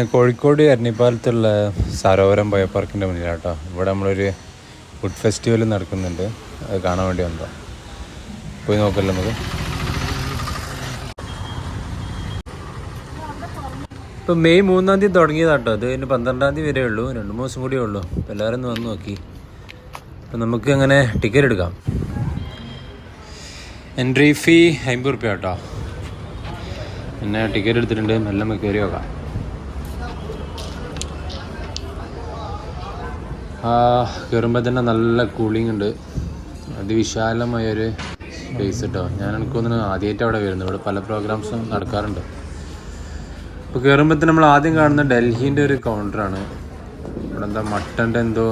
ഞാൻ കോഴിക്കോട് എരണിപ്പാലത്തുള്ള സരോവരം ബയോപാർക്കിന്റെ പാർക്കിന്റെ കേട്ടോ ഇവിടെ നമ്മളൊരു ഫുഡ് ഫെസ്റ്റിവൽ നടക്കുന്നുണ്ട്. അത് കാണാൻ വേണ്ടി വന്നതാണ് പോയി നോക്കല്ലോ നമുക്ക്. ഇപ്പം മെയ് മൂന്നാം തീയതി തുടങ്ങിയതാട്ടോ. അത് ഇനി പന്ത്രണ്ടാം തീയതി വരെ ഉള്ളൂ. രണ്ട് മൂന്ന് ദിവസം കൂടിയേ ഉള്ളൂ. അപ്പം എല്ലാവരും ഒന്ന് വന്ന് നോക്കി. അപ്പം നമുക്ക് അങ്ങനെ ടിക്കറ്റ് എടുക്കാം. എൻട്രി ഫീ അമ്പത് റുപ്യ കേട്ടോ. പിന്നെ ടിക്കറ്റ് എടുത്തിട്ടുണ്ട്. നമുക്ക് കയറി നോക്കാം. കയറുമ്പോൾ തന്നെ നല്ല കൂളിംഗ് ഉണ്ട്. അതിവിശാലമായൊരു സ്പേസ് കേട്ടോ ഞാൻ എനിക്ക് തോന്നുന്നു ആദ്യമായിട്ട് അവിടെ വരുന്നത്. ഇവിടെ പല പ്രോഗ്രാംസും നടക്കാറുണ്ട്. ഇപ്പോൾ കയറുമ്പോൾ തന്നെ നമ്മൾ ആദ്യം കാണുന്ന ഡൽഹീന്റെ ഒരു കൗണ്ടറാണ് ഇവിടെ എന്താ മട്ടന്റെ എന്തോ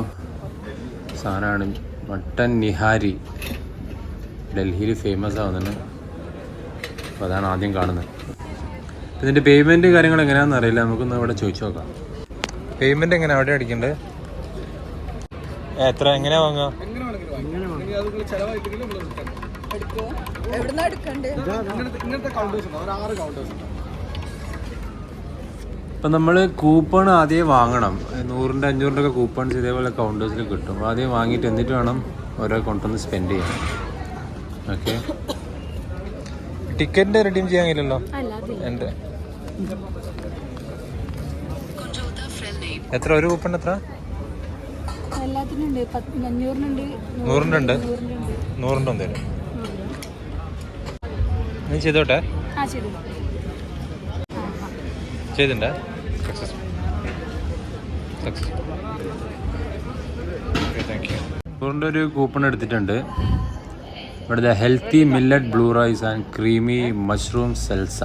സാധനമാണ്. മട്ടൻ നിഹാരി. ഡൽഹിയിൽ ഫേമസ് ആവുന്നുണ്ട് അപ്പോൾ അതാണ് ആദ്യം കാണുന്നത്. ഇതിന്റെ പേയ്മെന്റ് കാര്യങ്ങൾ എങ്ങനെയാണെന്ന് അറിയില്ല. നമുക്കൊന്ന് ഇവിടെ ചോദിച്ചു നോക്കാം. പേയ്മെന്റ് എങ്ങനെ അവിടെ അടിക്കണ്ടേ? എത്ര? എങ്ങനെ വാങ്ങുക ഇപ്പൊ നമ്മൾ ഇപ്പം നമ്മൾ കൂപ്പൺ ആദ്യം വാങ്ങണം. നൂറിന്റെ അഞ്ഞൂറിന്റെ ഒക്കെ കൂപ്പൺസ് ഇതേപോലെ കൗണ്ടേഴ്സിൽ കിട്ടും. ആദ്യം വാങ്ങിട്ട് എന്നിട്ട് വേണം ഓരോ കൊണ്ടുവന്ന് സ്പെൻഡ് ചെയ്യാൻ. ഓക്കെ ടിക്കറ്റ് റിഡീം ചെയ്യാൻ കഴിയില്ലല്ലോ? എന്റെ. എത്ര? ഒരു കൂപ്പൺ എത്ര? എല്ലാത്തിനുണ്ട്. അഞ്ഞൂറിനുണ്ട് നൂറിന്റെ ഉണ്ട് നൂറിന്റെ ഉണ്ട് നീ ചെയ്തോട്ടെ? ചെയ്തിട്ടുണ്ടേ? സക്സസ് സക്സസ് താങ്ക് യു നൂറിന്റെ ഒരു കൂപ്പൺ എടുത്തിട്ടുണ്ട്. ഇവിടുത്തെ healthy millet blue rice and creamy mushroom salsa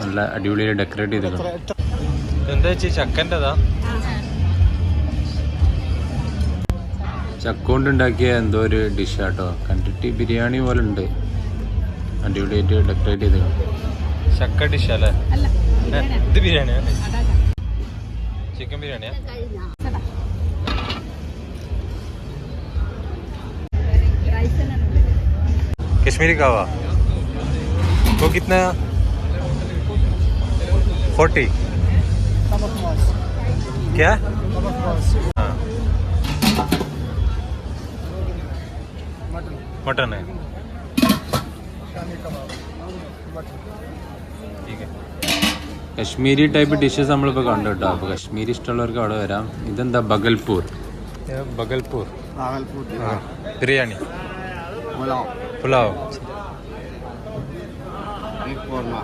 നല്ല അടിപൊളിയായി ഡെക്കറേറ്റ് ചെയ്തിട്ടുണ്ട് എന്താ വെച്ചാൽ ചക്കന്റെതാ? ചക്ക കൊണ്ട് ഉണ്ടാക്കിയ എന്തോ ഒരു ഡിഷാട്ടോ കണ്ടിട്ട് ബിരിയാണി പോലെ ഉണ്ട് അടിപൊളിയായിട്ട് ഡെക്കറേറ്റ് ചെയ്തിട്ടുണ്ട് ചക്ക ഡിഷ് അല്ലേ അല്ല ഏ, ഇത് ബിരിയാണിയാ അതാ ചിക്കൻ ബിരിയാണിയാ ചേട്ടാ റൈസ് തന്നെ ഉണ്ട് कश्मीरी कावा वो कितना फोर्टी क्या मटन है ठीक है കശ്മീരി ടൈപ്പ് ഡിഷസ് നമ്മളിപ്പോൾ കണ്ടു കേട്ടോ അപ്പോൾ കശ്മീരി ഇഷ്ടമുള്ളവർക്ക് അവിടെ വരാം ഇതെന്താ Bhagalpur Bhagalpur Bhagalpur biryani pulao pulao beef korma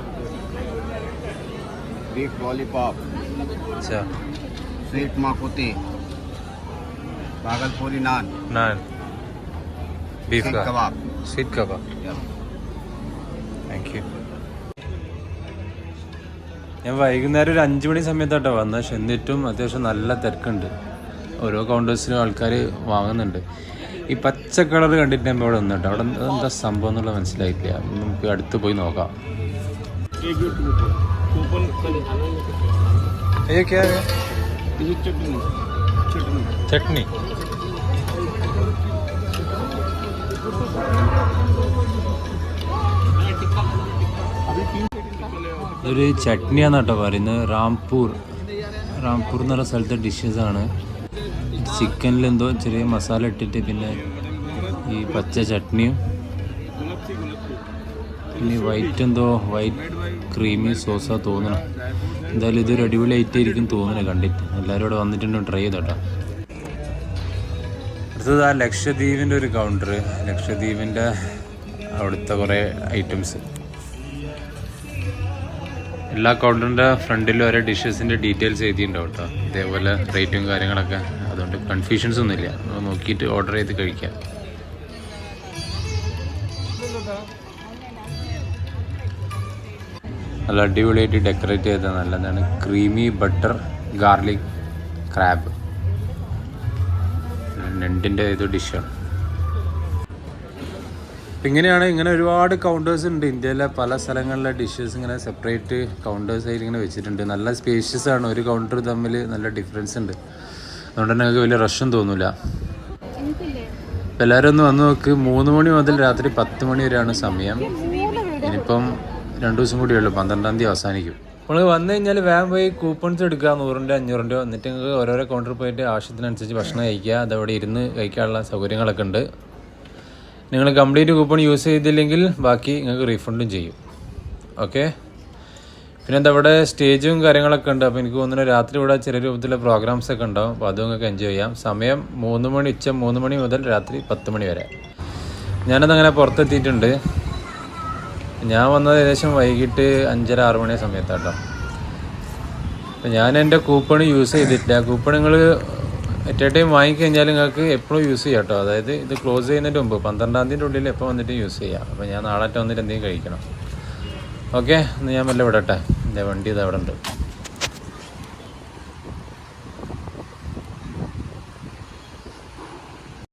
beef lollipop अच्छा sweet माकुती Bhagalpuri naan naan Beef kebab. Kebab kebab. Yeah. Thank you. ഞാൻ വൈകുന്നേരം ഒരു അഞ്ചു മണി സമയത്താട്ടോ വന്നത് പക്ഷെ എന്നിട്ടും അത്യാവശ്യം നല്ല തിരക്കുണ്ട്. ഓരോ കൗണ്ടേഴ്സിലും ആൾക്കാർ വാങ്ങുന്നുണ്ട്. ഈ പച്ച കളർ കണ്ടിട്ട് നമ്മൾ ഇവിടെ നിന്നിട്ട് അവിടെ എന്താ സംഭവം എന്നുള്ളത് മനസ്സിലായിട്ടില്ല. നമുക്ക് അടുത്ത് പോയി നോക്കാം. ചട്നി. ഇതൊരു ചട്നിയാന്ന് കേട്ടോ പറയുന്നത്. റാംപൂർ. റാംപൂർ എന്ന് പറഞ്ഞ സ്ഥലത്തെ ഡിഷസ് ആണ്. ചിക്കനിൽ എന്തോ ചെറിയ മസാല ഇട്ടിട്ട് പിന്നെ ഈ പച്ച ചട്നിയും പിന്നെ വൈറ്റ് എന്തോ വൈറ്റ് ക്രീമി സോസാ തോന്നണം. എന്തായാലും ഇതൊരു അടിപൊളി ഐറ്റം ആയിരിക്കും തോന്നണേ കണ്ടിട്ട്. എല്ലാവരും ഇവിടെ വന്നിട്ടുണ്ടോ ട്രൈ ചെയ്തോട്ടോ. അടുത്തത് ആ ലക്ഷദ്വീപിന്റെ ഒരു കൗണ്ടർ ലക്ഷദ്വീപിന്റെ അവിടുത്തെ കുറേ ഐറ്റംസ് എല്ലാ കൗണ്ടറിന്റെ ഫ്രണ്ടിലും ഓരോ ഡിഷസിന്റെ ഡീറ്റെയിൽസ് എഴുതിയിട്ടുണ്ടാവും കേട്ടോ. ഇതേപോലെ റേറ്റും കാര്യങ്ങളൊക്കെ. അതുകൊണ്ട് കൺഫ്യൂഷൻസ് ഒന്നുമില്ല. നമ്മൾ നോക്കിയിട്ട് ഓർഡർ ചെയ്ത് കഴിക്കാം. നല്ല അടിപൊളിയായിട്ട് ഡെക്കറേറ്റ് ചെയ്ത നല്ലതാണ് ക്രീമി ബട്ടർ ഗാർലിക് ക്രാബ് നെണ്ടിന്റെ ഏതോ ഡിഷാണ്. ഇങ്ങനെയാണ് ഇങ്ങനെ ഒരുപാട് കൗണ്ടേഴ്സ് ഉണ്ട്. ഇന്ത്യയിലെ പല സ്ഥലങ്ങളിലെ ഡിഷസ് ഇങ്ങനെ സെപ്പറേറ്റ് കൗണ്ടേഴ്സ് ആയിട്ട് ഇങ്ങനെ വെച്ചിട്ടുണ്ട്. നല്ല സ്പേഷ്യസ് ആണ്. ഒരു കൗണ്ടർ തമ്മിൽ നല്ല ഡിഫറൻസ് ഉണ്ട്. അതുകൊണ്ട് തന്നെ വലിയ റഷും തോന്നില്ല എല്ലാവരും ഒന്ന് വന്ന് നോക്ക്. മൂന്ന് മണി മുതൽ രാത്രി പത്ത് മണി വരെയാണ് സമയം. ഇനിയിപ്പം രണ്ടു ദിവസം കൂടിയുള്ളൂ പന്ത്രണ്ടാം തീയതി അവസാനിക്കും. നമ്മൾ വന്നു കഴിഞ്ഞാൽ വേഗം പോയി കൂപ്പൺസ് എടുക്കുക നൂറിന്റെ അഞ്ഞൂറിന്റെ എന്നിട്ട് നിങ്ങൾക്ക് ഓരോരോ കൗണ്ടറിൽ പോയിട്ട് ആവശ്യത്തിനനുസരിച്ച് ഭക്ഷണം കഴിക്കുക. അതവിടെ ഇരുന്ന് കഴിക്കാനുള്ള സൗകര്യങ്ങളൊക്കെ ഉണ്ട്. നിങ്ങൾ കംപ്ലീറ്റ് കൂപ്പൺ യൂസ് ചെയ്തില്ലെങ്കിൽ ബാക്കി നിങ്ങൾക്ക് റീഫണ്ടും ചെയ്യും. ഓക്കെ പിന്നെ ഇവിടെ സ്റ്റേജും കാര്യങ്ങളൊക്കെ ഉണ്ട്. അപ്പോൾ എനിക്ക് തോന്നുന്നു രാത്രി ഇവിടെ ചെറിയ രൂപത്തിലുള്ള പ്രോഗ്രാംസ് ഒക്കെ ഉണ്ടാവും. അപ്പോൾ അതും നിങ്ങൾക്ക് എൻജോയ് ചെയ്യാം. സമയം മൂന്ന് മണി ഉച്ച മൂന്ന് മണി മുതൽ രാത്രി പത്ത് മണി വരെ. ഞാനതങ്ങനെ പുറത്തെത്തിയിട്ടുണ്ട്. ഞാൻ വന്നത് ഏകദേശം വൈകിട്ട് അഞ്ചര ആറ് മണി സമയത്താട്ടോ. അപ്പം ഞാൻ എന്റെ കൂപ്പൺ യൂസ് ചെയ്തിട്ടില്ല. കൂപ്പൺ നിങ്ങൾ അറ്റ് എ ടൈം വാങ്ങിക്കഴിഞ്ഞാൽ നിങ്ങൾക്ക് എപ്പോഴും യൂസ് ചെയ്യാം കേട്ടോ അതായത് ഇത് ക്ലോസ് ചെയ്യുന്നതിന് മുമ്പ് പന്ത്രണ്ടാം തീയതി ഉള്ളിൽ എപ്പോൾ വന്നിട്ട് യൂസ് ചെയ്യാം. അപ്പോൾ ഞാൻ നാളെ വന്നിട്ട് എന്തെങ്കിലും കഴിക്കണം. ഓക്കെ എന്നാൽ ഞാൻ വല്ല വിടട്ടെ. എന്റെ വണ്ടി ഇത് അവിടെ ഉണ്ട്